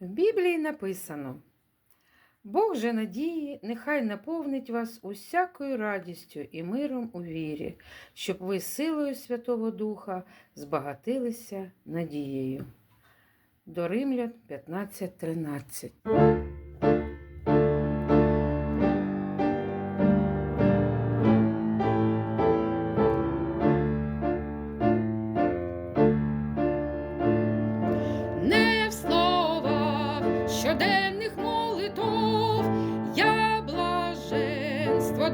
В Біблії написано: Бог же надії, нехай наповнить вас усякою радістю і миром у вірі, щоб ви силою Святого Духа збагатилися надією. До Римлян 15.13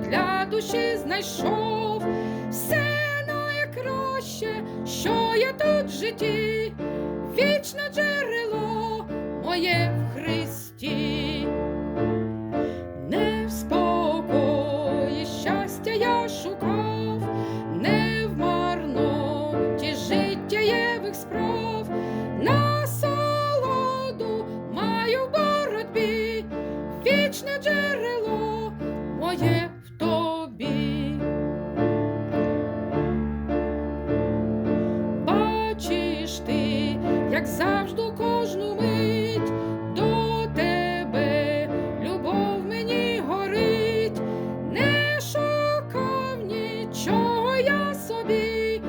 для душі знайшов, все найкраще, що я тут в житті, вічне джерело моє в Христі. Не в спокої щастя я шукав, не в марноті життєєвих справ, насолоду маю в боротьбі, вічне джерело моє тобі. Бачиш ти, як завжди кожну мить до тебе любов мені горить, не шукав нічого я собі,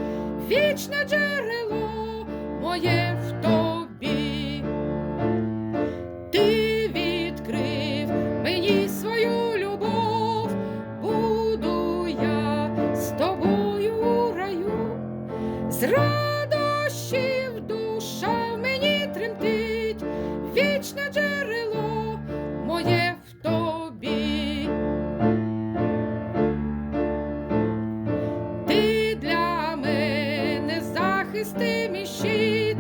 вічне джерело моє радощів душа в мені тремтить, вічне джерело моє в тобі. Ти для мене захист і мій щит,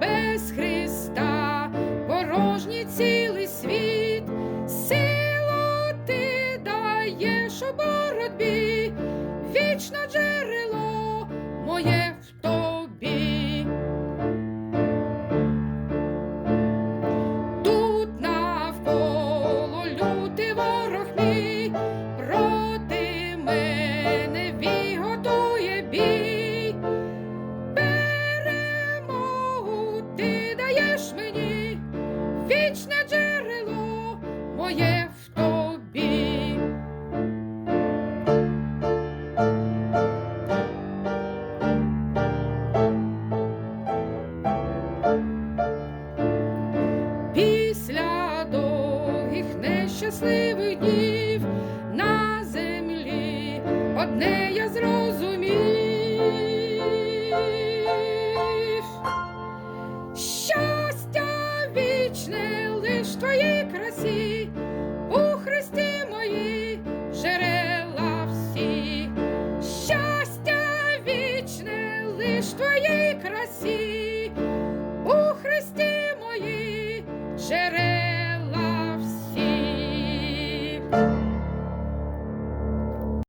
без Христа порожній цілий світ, силу ти даєш у боротьбі, вічне джерело мій, проти мене вій готує бій. Ти даєш мені, вічне джерело моє нещасливих днів на землі одне я зрозумів. Щастя вічне лиш в твоїй красі, у Христі мої джерела всі. Щастя вічне лиш твоїй красі, мої джерела всі.